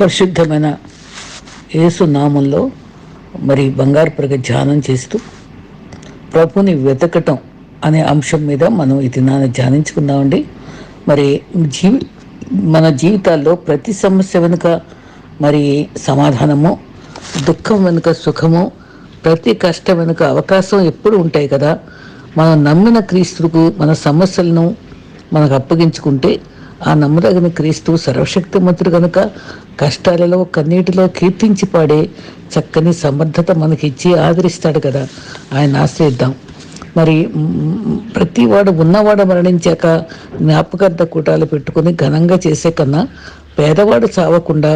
పరిశుద్ధమైన యేసు నామంలో మరి బంగారు ప్రగ ధ్యానం చేస్తూ ప్రభుని వెతకటం అనే అంశం మీద మనం ఈ దినాన్ని ధ్యానించుకుందామండి. మరి జీవి మన జీవితాల్లో ప్రతి సమస్య వెనుక మరి సమాధానము దుఃఖం వెనుక సుఖము ప్రతి కష్టం వెనుక అవకాశం ఎప్పుడు ఉంటాయి కదా. మనం నమ్మిన క్రీస్తుకు మన సమస్యలను మనకు అప్పగించుకుంటే ఆ నమ్మదగిన క్రీస్తు సర్వశక్తిమంతుడు కనుక కష్టాలలో కన్నీటిలో కీర్తించి పాడే చక్కని సమర్థత మనకిచ్చి ఆదరిస్తాడు కదా ఆయన ఆశ్రయిద్దాం. మరి ప్రతివాడు ఉన్నవాడు మరణించాక జ్ఞాపకార్థ కూటాలు పెట్టుకుని ఘనంగా చేసే కన్నా పేదవాడు చావకుండా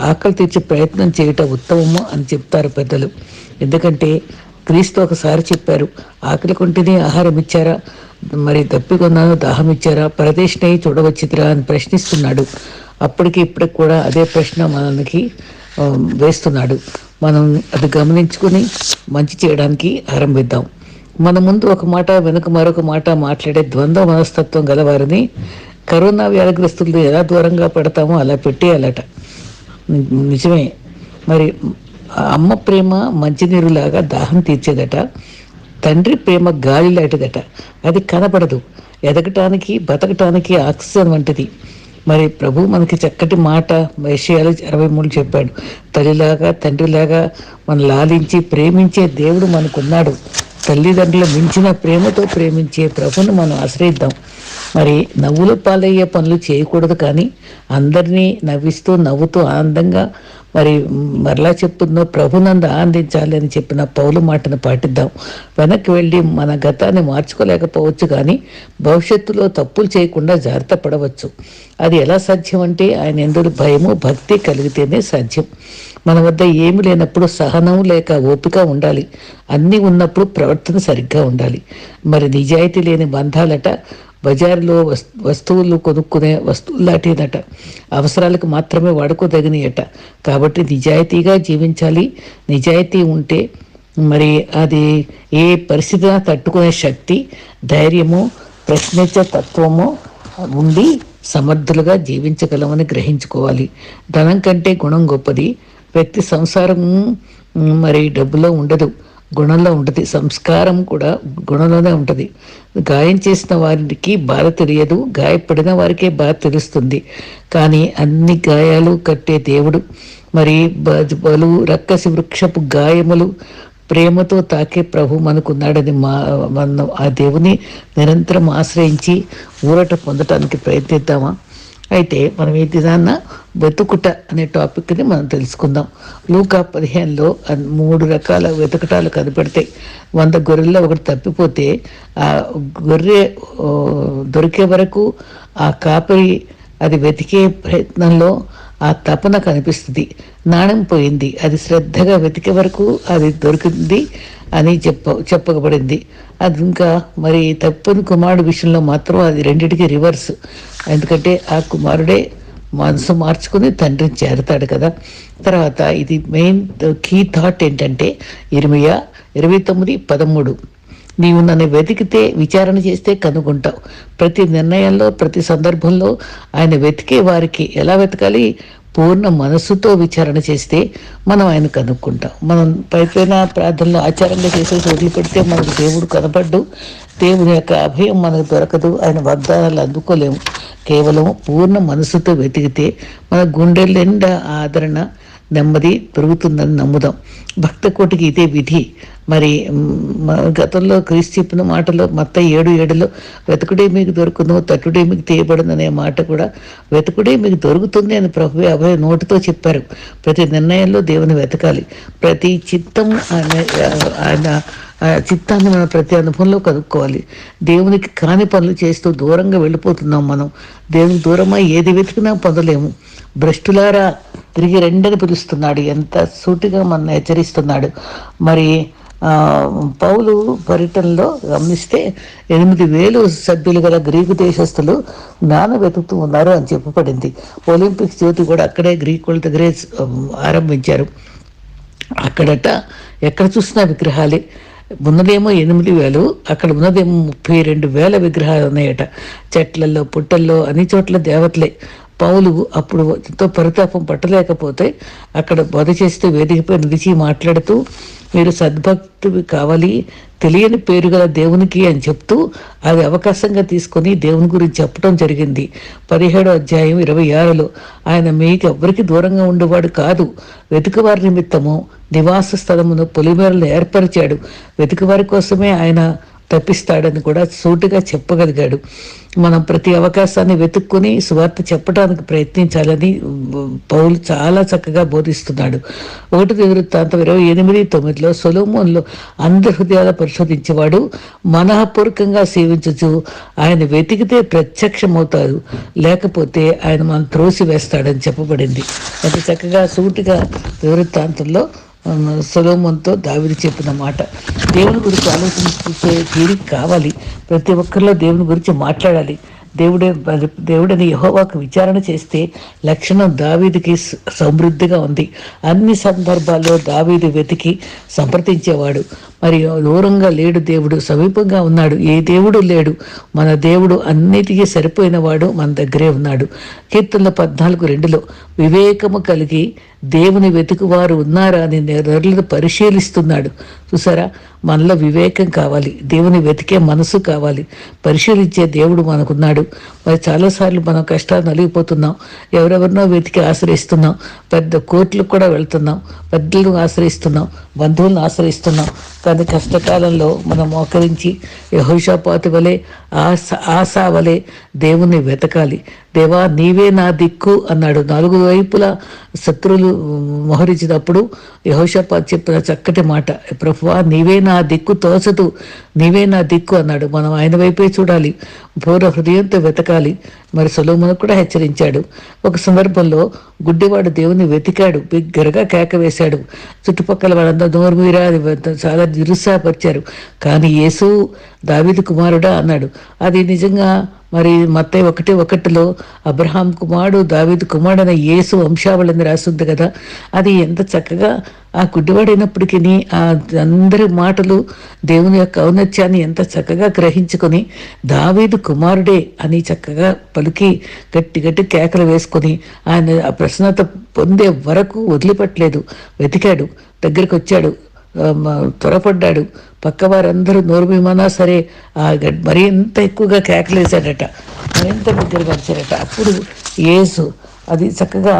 ఆకలి తీర్చే ప్రయత్నం చేయటం ఉత్తమము అని చెప్తారు పెద్దలు. ఎందుకంటే క్రీస్తు ఒకసారి చెప్పారు ఆకలి కొంటేనే ఆహారం ఇచ్చారా? మరి తప్పికొన్నాను దాహం ఇచ్చారా పరదేశినై చూడవచ్చిదిరా అని ప్రశ్నిస్తున్నాడు. అప్పటికి ఇప్పటికి కూడా అదే ప్రశ్న మనకి వేస్తున్నాడు. మనం అది గమనించుకుని మంచి చేయడానికి ఆరంభిద్దాం. మన ముందు ఒక మాట వెనుక మరొక మాట మాట్లాడే ద్వంద్వ మనస్తత్వం గలవారిని కరోనా వ్యాధిగ్రస్తులు ఎలా దూరంగా పెడతామో అలా పెట్టేయాలట. నిజమే. మరి అమ్మ ప్రేమ మంచినీరులాగా దాహం తీర్చేదట. తండ్రి ప్రేమ గాలి లాంటిదట. అది కనపడదు ఎదగటానికి బతకటానికి ఆక్సిజన్ వంటిది. మరి ప్రభు మనకి చక్కటి మాట విషయాలు అరవై మూడు చెప్పాడు. తల్లిలాగా తండ్రిలాగా మన లాలించి ప్రేమించే దేవుడు మనకున్నాడు. తల్లిదండ్రులు మించిన ప్రేమతో ప్రేమించే ప్రభుని మనం ఆశ్రయిద్దాం. మరి నవ్వుల పాలయ్యే పనులు చేయకూడదు కానీ అందరినీ నవ్విస్తూ నవ్వుతూ ఆనందంగా మరి మరలా చెప్తుందో ప్రభునందు ఆనందించాలి అని చెప్పిన పౌలు మాటను పాటిద్దాం. వెనక్కి వెళ్ళి మన గతాన్ని మార్చుకోలేకపోవచ్చు కానీ భవిష్యత్తులో తప్పులు చేయకుండా జాగ్రత్త పడవచ్చు. అది ఎలా సాధ్యం అంటే ఆయన ఎందుకు భయము భక్తి కలిగితేనే సాధ్యం. మన వద్ద ఏమి లేనప్పుడు సహనం లేక ఓపిక ఉండాలి. అన్నీ ఉన్నప్పుడు ప్రవర్తన సరిగ్గా ఉండాలి. మరి నిజాయితీ లేని బంధాలట బజారులో వస్ వస్తువులు కొనుక్కునే వస్తువులు లాంటిదట అవసరాలకు మాత్రమే వాడుకోదగినయట. కాబట్టి నిజాయితీగా జీవించాలి. నిజాయితీ ఉంటే మరి అది ఏ పరిస్థితినా తట్టుకునే శక్తి ధైర్యము ప్రశ్నించే తత్వము ఉండి సమర్థులుగా జీవించగలమని గ్రహించుకోవాలి. ధనం కంటే గుణం గొప్పది. వ్యక్తి సంసారం మరి డబ్బులో ఉండదు గుణంలో ఉంటుంది సంస్కారం కూడా గుణంలోనే ఉంటుంది. గాయం చేసిన వారికి బాధ తెలియదు గాయపడిన వారికే బాధ తెలుస్తుంది. కానీ అన్ని గాయాలు కట్టే దేవుడు మరి బలు రక్కసి వృక్షపు గాయములు ప్రేమతో తాకే ప్రభు మనకున్నాడని మా మనం ఆ దేవుని నిరంతరం ఆశ్రయించి ఊరట పొందటానికి ప్రయత్నిద్దామా? అయితే మనం ఈ దినాన్న వెతుకుట అనే టాపిక్ని మనం తెలుసుకుందాం. లూకా పదిహేనులో మూడు రకాల వెతకటాలు కనపడతాయి. వంద గొర్రెల్లో ఒకటి తప్పిపోతే ఆ గొర్రె దొరికే వరకు ఆ కాపరి అది వెతికే ప్రయత్నంలో ఆ తపన కనిపిస్తుంది. నాణం పోయింది. అది శ్రద్ధగా వెతికే వరకు అది దొరికింది అని చెప్ప చెప్పబడింది. అది ఇంకా మరి తప్పని కుమారుడు విషయంలో మాత్రం అది రెండింటికి రివర్స్. ఎందుకంటే ఆ కుమారుడే మనసు మార్చుకుని తండ్రిని చేరతాడు కదా. తర్వాత ఇది మెయిన్ కీ థాట్ ఏంటంటే ఇరవై ఇరవై తొమ్మిది పదమూడు. నీవు నన్ను వెతికితే విచారణ చేస్తే కనుగొంటావు. ప్రతి నిర్ణయంలో ప్రతి సందర్భంలో ఆయన వెతికే వారికి ఎలా వెతకాలి? పూర్ణ మనస్సుతో విచారణ చేస్తే మనం ఆయన కనుక్కుంటాం. మనం పైపైన ప్రార్థనలో ఆచారంగా చేసేసి వదిలిపెడితే మనకు దేవుడు కనపడ్డు. దేవుని యొక్క అభయం మనకు దొరకదు. ఆయన వాగ్దానాలు అందుకోలేము. కేవలం పూర్ణ మనసుతో వెతికితే మన గుండెల నిండా ఆదరణ నెమ్మది పెరుగుతుందని నమ్ముదాం. భక్త కోటికి ఇదే విధి. మరి గతంలో క్రీస్తు చెప్పిన మాటలో మొత్తం ఏడు ఏడులో వెతుకుడే మీకు దొరుకును తట్టుడే మీకు తీయబడను అనే మాట కూడా వెతుకుడే మీకు దొరుకుతుంది అని ప్రభు అభయ నోటితో చెప్పారు. ప్రతి నిర్ణయంలో దేవుని వెతకాలి. ప్రతి చిత్తం ఆయన ఆయన చిత్తాన్ని మనం ప్రతి అనుభవంలో కనుక్కోవాలి. దేవునికి కాని పనులు చేస్తూ దూరంగా వెళ్ళిపోతున్నాం మనం. దేవునికి దూరమై ఏది వెతికినా పొందలేము. భ్రష్టులారా తిరిగి రెండని పిలుస్తున్నాడు. ఎంత సూటిగా మన హెచ్చరిస్తున్నాడు. మరి పౌలు పర్యటనలో గమనిస్తే ఎనిమిది వేలు సభ్యులు గల గ్రీకు దేశస్తులు జ్ఞాన వెతుకుతూ ఉన్నారు అని చెప్పబడింది. ఒలింపిక్స్ జ్యోతి కూడా అక్కడే గ్రీకుల దగ్గరే ఆరంభించారు. అక్కడట ఎక్కడ చూసినా విగ్రహాలే. ఉన్నదేమో ఎనిమిది వేలు అక్కడ ఉన్నదేమో ముప్పై రెండు వేల విగ్రహాలు ఉన్నాయట. చెట్లలో పుట్టల్లో అన్ని చోట్ల దేవతలే. పౌలు అప్పుడు ఎంతో పరితాపం పట్టలేకపోతే అక్కడ బోధ చేస్తే వేదికపై నిలిచి మాట్లాడుతూ మీరు సద్భక్తువి కావాలి తెలియని పేరు గల దేవునికి అని చెప్తూ అది అవకాశంగా తీసుకొని దేవుని గురించి చెప్పడం జరిగింది. పదిహేడో అధ్యాయం ఇరవై ఆరులో ఆయన మీకు ఎవ్వరికి దూరంగా ఉండేవాడు కాదు. వెతుకవారి నిమిత్తము నివాస స్థలమును పొలిమేరలు ఏర్పరిచాడు. వెతుకవారి కోసమే ఆయన తప్పిస్తాడని కూడా సూటిగా చెప్పగలిగాడు. మనం ప్రతి అవకాశాన్ని వెతుక్కొని సువార్త చెప్పడానికి ప్రయత్నించాలని పౌలు చాలా చక్కగా బోధిస్తున్నాడు. ఒకటి వృత్తాంతం ఇరవై ఎనిమిది తొమ్మిదిలో సొలోమోన్లో అందరి హృదయాల పరిశోధించేవాడు మనఃపూర్వకంగా సేవించచ్చు ఆయన వెతికితే ప్రత్యక్షమవుతాడు లేకపోతే ఆయన మనం త్రోసి వేస్తాడని చెప్పబడింది. అది చక్కగా సూటిగా వృత్తాంతంలో సొలోమన్తో దావిది చెప్పిన మాట. దేవుని గురించి ఆలోచించే తీరిక కావాలి. ప్రతి ఒక్కరిలో దేవుని గురించి మాట్లాడాలి. దేవుడే దేవుడిని యహోవాకు విచారణ చేస్తే లక్షణం దావీదికి సమృద్ధిగా ఉంది. అన్ని సందర్భాల్లో దావీది వెతికి సంప్రదించేవాడు. మరి దూరంగా లేడు దేవుడు సమీపంగా ఉన్నాడు. ఏ దేవుడు లేడు. మన దేవుడు అన్నిటికీ సరిపోయినవాడు మన దగ్గరే ఉన్నాడు. కీర్తనల పద్నాలుగు రెండులో వివేకము కలిగి దేవుని వెతుకువారు ఉన్నారా అని నెరలు పరిశీలిస్తున్నాడు. చూసారా? మనలో వివేకం కావాలి. దేవుని వెతికే మనసు కావాలి. పరిశీలించే దేవుడు మనకున్నాడు. మరి చాలాసార్లు మనం కష్టాలు నలిగిపోతున్నాం. ఎవరెవరినో వెతికి ఆశ్రయిస్తున్నాం. పెద్ద కోర్టులకు కూడా వెళ్తున్నాం. పెద్దలను ఆశ్రయిస్తున్నాం. బంధువులను ఆశ్రయిస్తున్నాం. కానీ కష్టకాలంలో మనం మోకరించి యహోషాపాతి వలె ఆశ ఆశా వలె దేవుణ్ణి వెతకాలి. దేవా నీవే నా దిక్కు అన్నాడు. నాలుగు వైపులా శత్రువులు మోహరించినప్పుడు యహోషపాత్ చెప్పిన చక్కటి మాట ప్రభువా నీవే నా దిక్కు తోచదు నీవే నా దిక్కు అన్నాడు. మనం ఆయన వైపే చూడాలి పూర్వ హృదయంతో వెతకాలి. మరి సొలోమును కూడా హెచ్చరించాడు. ఒక సందర్భంలో గుడ్డివాడు దేవుని వెతికాడు బిగ్గరగా కేక వేశాడు. చుట్టుపక్కల వాళ్ళందరూ నోరు మీరా చాలా నిరుత్సాహపరిచారు. కానీ యేసు దావిది కుమారుడా అన్నాడు. అది నిజంగా మరి మత్తయ్య ఒకటి ఒకటిలో అబ్రహాం కుమారుడు దావిద్ కుమారుడు అనే యేసు వంశావళిని రాస్తుంది కదా. అది ఎంత చక్కగా ఆ గుడ్డివాడైనప్పటికీ ఆ అందరి మాటలు దేవుని యొక్క ఔన్నత్యాన్ని ఎంత చక్కగా గ్రహించుకొని దావీదు కుమారుడే అని చక్కగా పలికి గట్టి గట్టి కేకలు వేసుకొని ఆయన ఆ ప్రసన్నత పొందే వరకు వదిలిపెట్టలేదు. వెతికాడు దగ్గరికి వచ్చాడు త్వరపడ్డాడు. పక్క వారందరూ నోరు విమానా సరే ఆ మరీ ఎంత ఎక్కువగా కేకలేశాడట. మరింత దగ్గరగా వచ్చారట అప్పుడు ఏసు అది చక్కగా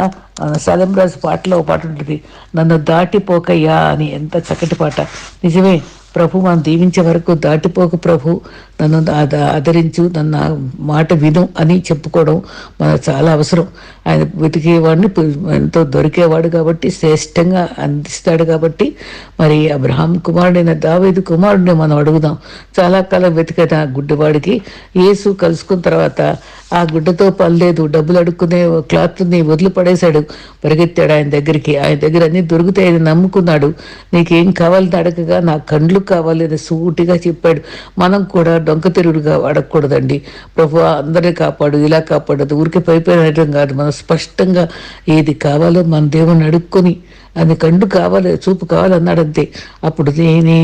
సలంరాజు పాటలో పాట ఉంటుంది. నన్ను దాటిపోకయ్యా అని ఎంత చక్కటి పాట. నిజమే ప్రభు మనం దీవించే వరకు దాటిపోక ప్రభు. నన్ను ఆదరించు నన్ను మాట విను అని చెప్పుకోవడం మనకు చాలా అవసరం. ఆయన వెతికేవాడిని ఎంతో దొరికేవాడు కాబట్టి శ్రేష్టంగా అందిస్తాడు కాబట్టి మరి అబ్రహాం కుమారుడైన దావేది కుమారుడిని మనం అడుగుదాం. చాలా కాలం వెతికిన గుడ్డివాడికి యేసు కలుసుకున్న తర్వాత ఆ గుడ్డతో పర్లేదు డబ్బులు అడుక్కునే క్లాత్ని వదిలిపడేశాడు. పరిగెత్తాడు ఆయన దగ్గరికి. ఆయన దగ్గర అన్ని దొరుకుతాయని నమ్ముకున్నాడు. నీకేం కావాలని అడగగా నా కండ్లు కావాలి అని సూటిగా చెప్పాడు. మనం కూడా డొంక తిరుగుడుగా అడగకూడదండి ప్రభు అందరినీ కాపాడు ఇలా కాపాడదు ఊరికే పైపోయినటం కాదు. మనం స్పష్టంగా ఏది కావాలో మన దేవుని అడుక్కొని అది కండు కావాలి చూపు కావాలన్నాడంతే అప్పుడు నేను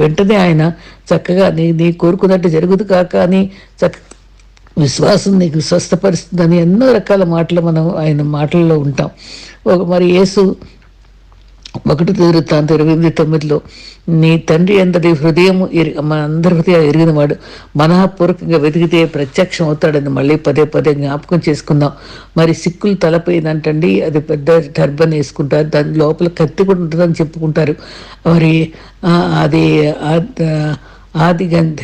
వెంటనే ఆయన చక్కగా నీ నీ కోరుకున్నట్టు జరుగుదు కాక అని చక్క విశ్వాసం నీకు స్వస్థపరుస్తుందని ఎన్నో రకాల మాటలు మనం ఆయన మాటల్లో ఉంటాం. ఒక మరి యేసు ఒకటి తీరుతాంత ఇరవై ఎనిమిది తొమ్మిదిలో నీ తండ్రి అందరి హృదయం మన అందరి హృదయం ఎరిగినవాడు మనఃపూర్వకంగా వెతికితే ప్రత్యక్షం అవుతాడని మళ్ళీ పదే పదే జ్ఞాపకం చేసుకుందాం. మరి సిక్కులు తలపోయిందంటండి అది పెద్ద టర్బన్ వేసుకుంటారు దాని లోపల కత్తి కూడా ఉంటుందని చెప్పుకుంటారు. మరి అది ఆదిగంధ్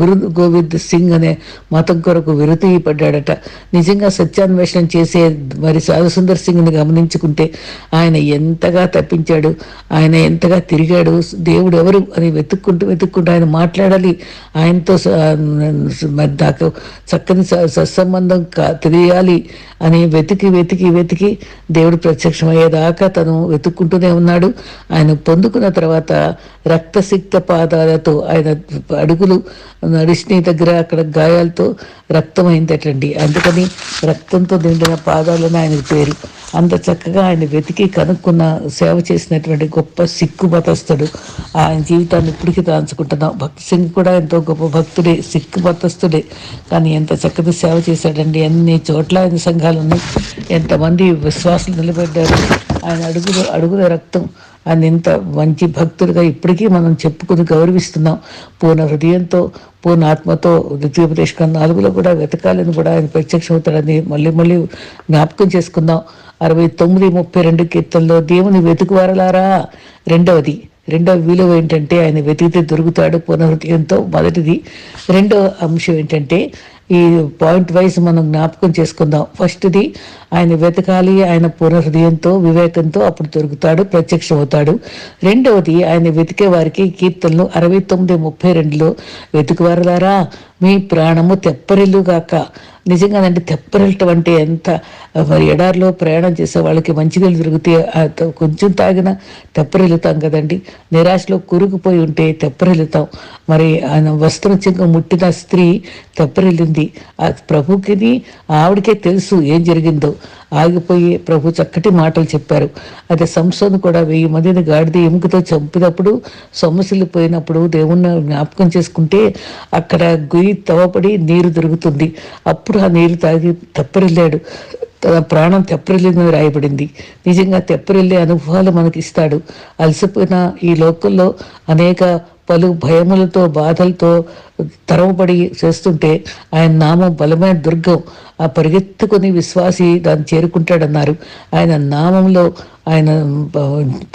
గురు గోవింద్ సింగ్ అనే మతం కొరకు విరతి పడ్డాడట నిజంగా సత్యాన్వేషణ చేసే మరి సాధుసుందర్ సింగ్ని గమనించుకుంటే ఆయన ఎంతగా తప్పించాడు ఆయన ఎంతగా తిరిగాడు దేవుడు ఎవరు అని వెతుక్కుంటూ వెతుక్కుంటూ ఆయన మాట్లాడాలి. ఆయనతో నాకు చక్కని సత్సంబంధం తెలియాలి అని వెతికి వెతికి వెతికి దేవుడు ప్రత్యక్షమయ్యేదాకా తను వెతుక్కుంటూనే ఉన్నాడు. ఆయన పొందుకున్న తర్వాత రక్తసిక్త పాదాలతో ఆయన అడుగులు నడిచిన దగ్గర అక్కడ గాయాలతో రక్తం అందుకని రక్తంతో నిండిన పాదాలని ఆయన పేరు అంత చక్కగా ఆయన వెతికి కనుక్కున్న సేవ చేసినటువంటి గొప్ప సిక్కు మతస్థుడు ఆయన జీవితాన్ని ఇప్పటికీ దాంచుకుంటున్నాం భక్తి సింగ్ కూడా ఎంతో గొప్ప భక్తుడే సిక్కు మతస్థుడే. కానీ ఎంత చక్కగా సేవ చేశాడండి. అన్ని చోట్ల ఆయన సంఘాలు ఉన్నాయి ఎంతమంది విశ్వాసం నిలబడ్డారు. ఆయన అడుగులు అడుగుల రక్తం ఆయన ఎంత మంచి భక్తుడిగా ఇప్పటికీ మనం చెప్పుకుని గౌరవిస్తున్నాం. పూర్ణ హృదయంతో పూర్ణ ఆత్మతో ద్వితీయోపదేశం నాలుగులో కూడా వెతకాలని కూడా ఆయన ప్రత్యక్షమవుతాడని మళ్ళీ మళ్ళీ జ్ఞాపకం చేసుకుందాం. అరవై తొమ్మిది ముప్పై రెండు కీర్తనలో దేవుని వెతుకువారలారా రెండవది రెండవ విలువ ఏంటంటే ఆయన వెతికితే దొరుకుతాడు పునఃహృదయంతో మొదటిది రెండవ అంశం ఏంటంటే ఈ పాయింట్ వైజ్ మనం జ్ఞాపకం చేసుకుందాం. ఫస్ట్ది ఆయన వెతకాలి ఆయన పునర్హృదయంతో వివేకంతో అప్పుడు దొరుకుతాడు ప్రత్యక్షం అవుతాడు రెండవది ఆయన వెతికే వారికి కీర్తనలు అరవై తొమ్మిది ముప్పై రెండులో వెతుకువారులారా మీ ప్రాణము తెప్పరిల్లుగాక నిజంగానంటే తెప్పరిల్లటం అంటే ఎంత మరి ఎడారిలో ప్రయాణం చేసే వాళ్ళకి మంచినీళ్ళు దొరికితే ఆ కొంచెం తాగిన తెప్పరెళ్తాం కదండి. నిరాశలో కురుకుపోయి ఉంటే తెప్పరిల్లుతాం. మరి ఆయన వస్త్రం చింక ముట్టిన స్త్రీ తెప్పరెళ్ళింది ఆ ప్రభుకి ఆవిడకే తెలుసు ఏం జరిగిందో. ఆగిపోయి ప్రభు చక్కటి మాటలు చెప్పారు. అదే సంస్థను కూడా వెయ్యి మందిని గాడిద ఎముకతో చంపినప్పుడు సొమ్మసిల్లి పోయినప్పుడు దేవుణ్ణి జ్ఞాపకం చేసుకుంటే అక్కడ గుయ్యి తవ్వపడి నీరు దొరుకుతుంది. అప్పుడు ఆ నీరు తాగి తప్పరిల్లాడు. తన ప్రాణం తెప్పరిల్లిందని రాయబడింది. నిజంగా తెప్పరిల్లే అనుభవాలు మనకి ఇస్తాడు. అలసిపోయిన ఈ లోకంలో అనేక పలు భయములతో బాధలతో తరవబడి చేస్తుంటే ఆయన నామం బలమైన దుర్గం. ఆ పరిగెత్తుకొని విశ్వాసి దాన్ని చేరుకుంటాడన్నారు. ఆయన నామంలో ఆయన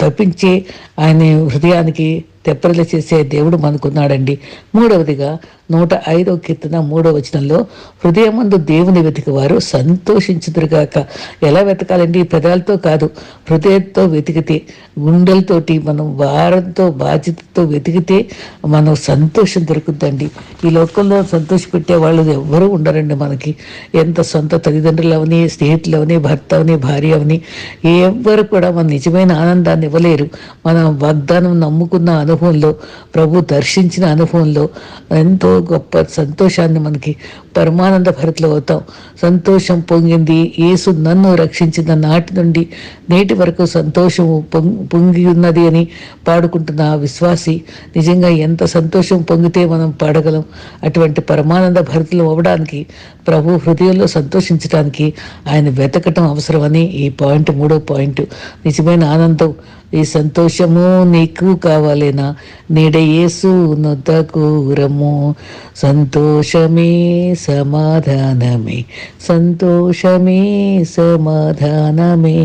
తప్పించి ఆయన హృదయానికి తెప్పరిల చేసే దేవుడు మనకున్నాడండి. మూడవదిగా నూట ఐదవ కీర్తన మూడవ వచనంలో హృదయమందు దేవుని వెతికివారు సంతోషించుదురుగాక. ఎలా వెతకాలండి? పెదాలతో కాదు హృదయంతో వెతికితే గుండెలతోటి మనం వారంతో బాధ్యతతో వెతికితే మనం సంతోషం దొరుకుతుందండి. ఈ లోకంలో సంతోషపెట్టే వాళ్ళు ఎవ్వరూ ఉండరండి మనకి. ఎంత సొంత తల్లిదండ్రులు అవని స్నేహితులు అవని భర్త అవని భార్య అవని ఎవ్వరు కూడా మన నిజమైన ఆనందాన్ని ఇవ్వలేరు. మన వాగ్దానం నమ్ముకున్న అనుభవంలో ప్రభు దర్శించిన అనుభవంలో ఎంతో గొప్ప సంతోషాన్ని మనకి పరమానంద భరితలో అవుతాం. సంతోషం పొంగింది యేసు నన్ను రక్షించిన నాటి నుండి నేటి వరకు సంతోషం పొంగి పొంగి ఉన్నది అని పాడుకుంటున్న ఆ విశ్వాసి నిజంగా ఎంత సంతోషం పొంగితే మనం పాడగలం. అటువంటి పరమానంద భరతలు అవ్వడానికి ప్రభు హృదయంలో సంతోషించడానికి ఆయన వెతకటం అవసరమని ఈ పాయింట్ మూడో పాయింట్. నిజమైన ఆనందం ఈ సంతోషము నీకు కావాలేనా? నీడయేసు నొద్దకూరము సంతోషమే సమాధానమే. సంతోషమే సమాధానమే.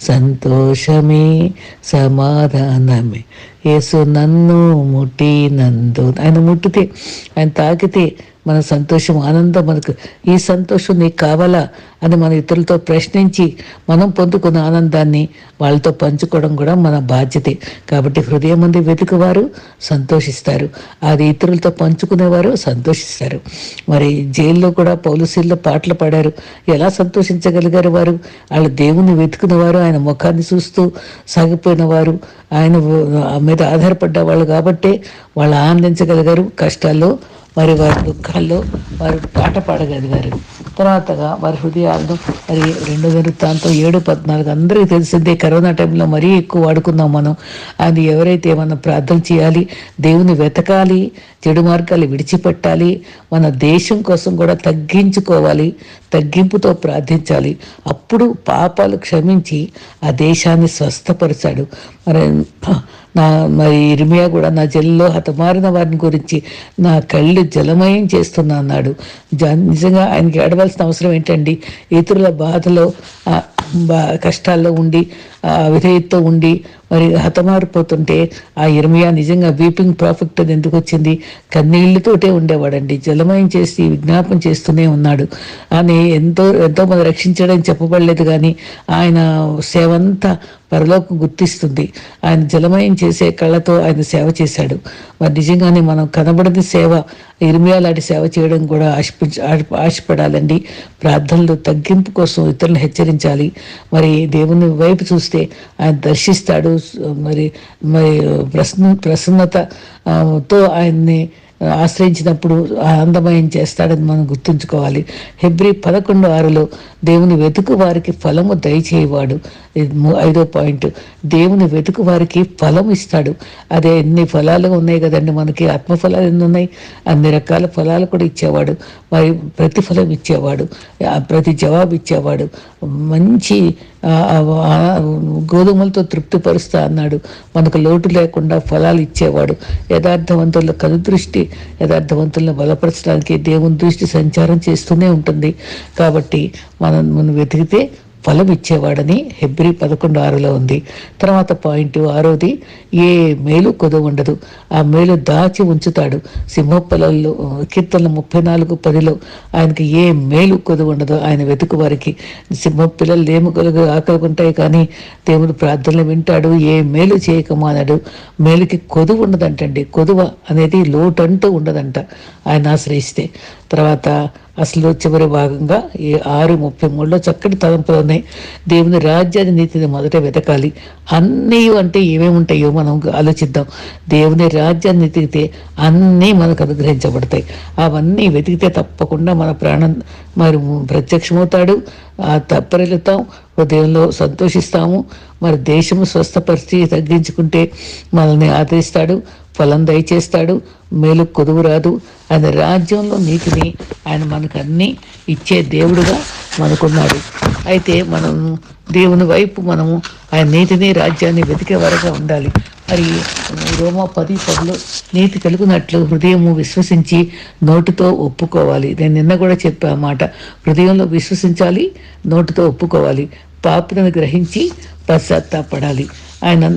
సంతోషమే సమాధానమే. యేసు నన్ను ముట్టి నందు ఆయన ముట్టితే ఆయన తాకితే మన సంతోషం ఆనందం మనకు. ఈ సంతోషం నీకు కావాలా అని మన ఇతరులతో ప్రశ్నించి మనం పొందుకున్న ఆనందాన్ని వాళ్ళతో పంచుకోవడం కూడా మన బాధ్యతే. కాబట్టి హృదయం మంది వెతుకువారు సంతోషిస్తారు. అది ఇతరులతో పంచుకునేవారు సంతోషిస్తారు. మరి జైల్లో కూడా పౌలసీల్లో పాటలు పాడారు. ఎలా సంతోషించగలిగారు వారు? వాళ్ళ దేవుని వెతుకునేవారు ఆయన ముఖాన్ని చూస్తూ సాగిపోయిన వారు ఆయన మీద ఆధారపడ్డ వాళ్ళు కాబట్టే వాళ్ళు ఆనందించగలిగారు. కష్టాల్లో మరి వారి దుఃఖాల్లో వారు పాటపాడగలిగారు తర్వాతగా వారి హృదయాలను మరి రెండు వృత్తాంతం ఏడు పద్నాలుగు అందరికీ తెలిసిందే కరోనా టైంలో మరీ ఎక్కువ వాడుకున్నాం మనం. అది ఎవరైతే మనం ప్రార్థన చేయాలి దేవుని వెతకాలి చెడు మార్గాలు విడిచిపెట్టాలి మన దేశం కోసం కూడా తగ్గించుకోవాలి తగ్గింపుతో ప్రార్థించాలి. అప్పుడు పాపాలు క్షమించి ఆ దేశాన్ని స్వస్థపరిచాడు. మరి నా మరి ఇరిమియా కూడా నా జల్లో హతమారిన వారిని గురించి నా కళ్ళు జలమయం చేస్తున్నా అన్నాడు. జ- నిజంగా ఆయనకి ఏడవలసిన అవసరం ఏంటండి? ఇతరుల బాధలో బా- కష్టాల్లో ఉండి విధేయతతో ఉండి మరి హతమారిపోతుంటే ఆ ఇర్మియా నిజంగా వీపింగ్ ప్రాఫిట్ అది ఎందుకు వచ్చింది? కన్నీళ్ళతోటే ఉండేవాడండి. జలమయం చేసి విజ్ఞాపం చేస్తూనే ఉన్నాడు. అని ఎంతో ఎంతో మంది రక్షించడం చెప్పబడలేదు కానీ ఆయన సేవంతా పరలోకం గుర్తిస్తుంది. ఆయన జలమయం చేసే కళ్ళతో ఆయన సేవ చేశాడు. మరి నిజంగానే మనం కనబడని సేవ ఇర్మియా లాంటి సేవ చేయడం కూడా ఆశ ఆశపడాలండి. ప్రార్థనలు తగ్గింపు కోసం ఇతరులను హెచ్చరించాలి. మరి దేవుని వైపు చూస్తే ఆయన దర్శిస్తాడు. మరి మరి ప్రసన్న ప్రసన్నతతో ఆయన్ని ఆశ్రయించినప్పుడు అందమయం చేస్తాడని మనం గుర్తుంచుకోవాలి. హెబ్రి పదకొండు ఆరులో దేవుని వెతుకు వారికి ఫలము దయచేయవాడు. ఐదో పాయింట్. దేవుని వెతుకు వారికి ఫలం ఇస్తాడు. అదే ఎన్ని ఫలాలు ఉన్నాయి కదండి మనకి? ఆత్మఫలాలు ఎన్ని ఉన్నాయి? అన్ని రకాల ఫలాలు కూడా ఇచ్చేవాడు. మరి ప్రతిఫలం ఇచ్చేవాడు. ప్రతి జవాబు ఇచ్చేవాడు. మంచి గోధుమలతో తృప్తిపరుస్తా అన్నాడు. మనకు లోటు లేకుండా ఫలాలు ఇచ్చేవాడు. యథార్థవంతుల కనుదృష్టి యథార్థవంతులను బలపరచడానికి దేవుని దృష్టి సంచారం చేస్తూనే ఉంటుంది. కాబట్టి మనం మనం వెతికితే ఫలం ఇచ్చేవాడని హెబ్రి పదకొండు ఆరులో ఉంది. తర్వాత పాయింట్ ఆరోది ఏ మేలు కొదువు ఉండదు ఆ మేలు దాచి ఉంచుతాడు. సింహపలలో కీర్తనలు ముప్పై నాలుగు పదిలో ఆయనకి ఏ మేలు కొదువు ఉండదు ఆయన వెతుకు వారికి. సింహ పిల్లలు ఏమి కొలుగు కానీ దేవుడు ప్రార్థనలు వింటాడు ఏ మేలు చేయకమానాడు మేలుకి కొదువు ఉండదంటండి కొదువ అనేది లోటంటూ ఉండదంట. ఆయన ఆశ్రయిస్తే. తర్వాత అసలు చివరి భాగంగా ఈ ఆరు ముప్పై మూడులో చక్కటి తలంపులు ఉన్నాయి. దేవుని రాజ్యాన్ని నీతిని మొదట వెతకాలి. అన్నీ అంటే ఏమేమి ఉంటాయో మనం ఆలోచిద్దాం. దేవుని రాజ్యాన్ని వెతికితే అన్నీ మనకు అనుగ్రహించబడతాయి. అవన్నీ వెతికితే తప్పకుండా మన ప్రాణం మరి ప్రత్యక్షమవుతాడు. తప్పరెలుతాం హృదయంలో సంతోషిస్తాము. మరి దేశము స్వస్థపరిచి తగ్గించుకుంటే మనల్ని ఆదరిస్తాడు. ఫలం దయచేస్తాడు మేలు కొదువు రాదు. ఆయన రాజ్యంలో నీతిని ఆయన మనకు అన్ని ఇచ్చే దేవుడుగా మనకున్నాడు. అయితే మనం దేవుని వైపు మనము ఆయన నీతిని రాజ్యాన్ని వెతికే వరగా ఉండాలి. మరి రోమా పది పదిలో నీతి కలుగునట్లు హృదయము విశ్వసించి నోటితో ఒప్పుకోవాలి. నేను నిన్న కూడా చెప్పా మాట. హృదయంలో విశ్వసించాలి నోటితో ఒప్పుకోవాలి. పాపను గ్రహించి పశ్చాత్తాపడాలి. ఆయన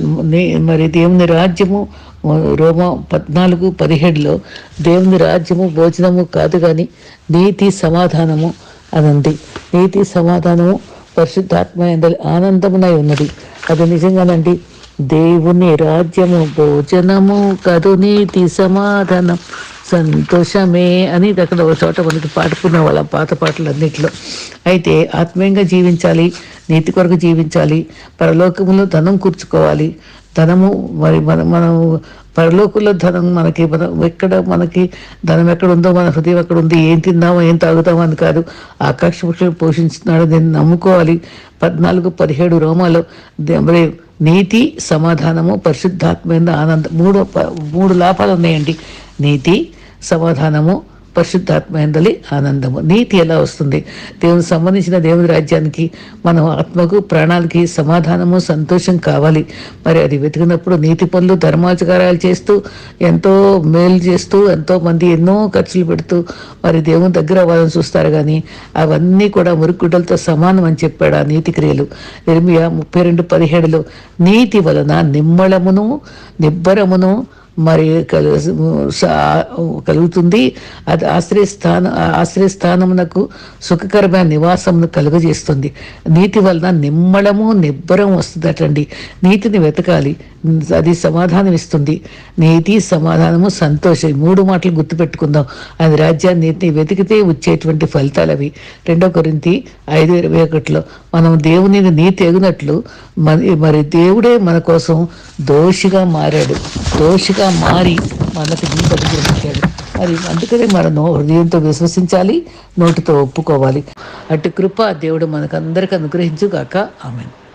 మరి దేవుని రాజ్యము రోమ పద్నాలుగు పదిహేడులో దేవుని రాజ్యము భోజనము కాదు కానీ నీతి సమాధానము అనంది. నీతి సమాధానము పరిశుద్ధాత్మ ఎందలి ఆనందమునై ఉన్నది. అది నిజంగానండి. దేవుని రాజ్యము భోజనము కదు నీతి సమాధానం. సంతోషమే అని అక్కడ ఒక చోట మనకి పాడుకున్న వాళ్ళ పాత పాటలు అన్నింటిలో అయితే ఆత్మీయంగా జీవించాలి నీతి కొరకు జీవించాలి పరలోకంలో ధనం కూర్చుకోవాలి. ధనము మరి మన మనం పరలోకుల ధనం మనకి మనం ఎక్కడ మనకి ధనం ఎక్కడ ఉందో మన హృదయం ఎక్కడ ఉంది ఏం తిందామో ఏం తాగుతామో అని కాదు. ఆకాశ పక్షులు పోషిస్తున్నాడు దీన్ని నమ్ముకోవాలి. పద్నాలుగు పదిహేడు రోమాలో మరి నీతి సమాధానము పరిశుద్ధాత్మైన ఆనందం మూడు మూడు లాభాలు ఉన్నాయండి. నీతి సమాధానము పరిశుద్ధాత్మయందలి ఆనందము. నీతి ఎలా వస్తుంది? దేవునికి సంబంధించిన దేవుని రాజ్యానికి మనం ఆత్మకు ప్రాణాలకి సమాధానము సంతోషం కావాలి. మరి అది వెతికినప్పుడు నీతి పనులు ధర్మాచకారాలు చేస్తూ ఎంతో మేలు చేస్తూ ఎంతో మంది ఎన్నో ఖర్చులు పెడుతూ మరి దేవుని దగ్గర అవ్వాలని చూస్తారు కానీ అవన్నీ కూడా మురుకుడ్డలతో సమానం అని చెప్పాడు ఆ నీతి క్రియలు. నిర్మియా ముప్పై రెండు పదిహేడులో నీతి వలన నిమ్మళమును నిబ్బరమును మరి కలుగుతుంది. అది ఆశ్రయస్థాన ఆశ్రయస్థానమునకు సుఖకరమైన నివాసమును కలుగజేస్తుంది. నీతి వలన నిమ్మళము నిబ్బరం వస్తుందటండి. నీతిని వెతకాలి. అది సమాధానం ఇస్తుంది నీతి సమాధానము సంతోషం. మూడు మాటలు గుర్తుపెట్టుకుందాం. అది రాజ్యాన్ని నీతిని వెతికితే వచ్చేటువంటి ఫలితాలు అవి. రెండో కొరింతి ఐదు ఇరవై ఒకటిలో మనం దేవుని నీతి ఎగినట్లు మరి మరి దేవుడే మన కోసం దోషిగా మారాడు. దోషిగా మారి మనకు నీతి గురించాడు మరి అందుకనే మనం హృదయంతో విశ్వసించాలి నోటితో ఒప్పుకోవాలి. అటు కృప దేవుడు మనకు అందరికి అనుగ్రహించుగాక. ఆమెను.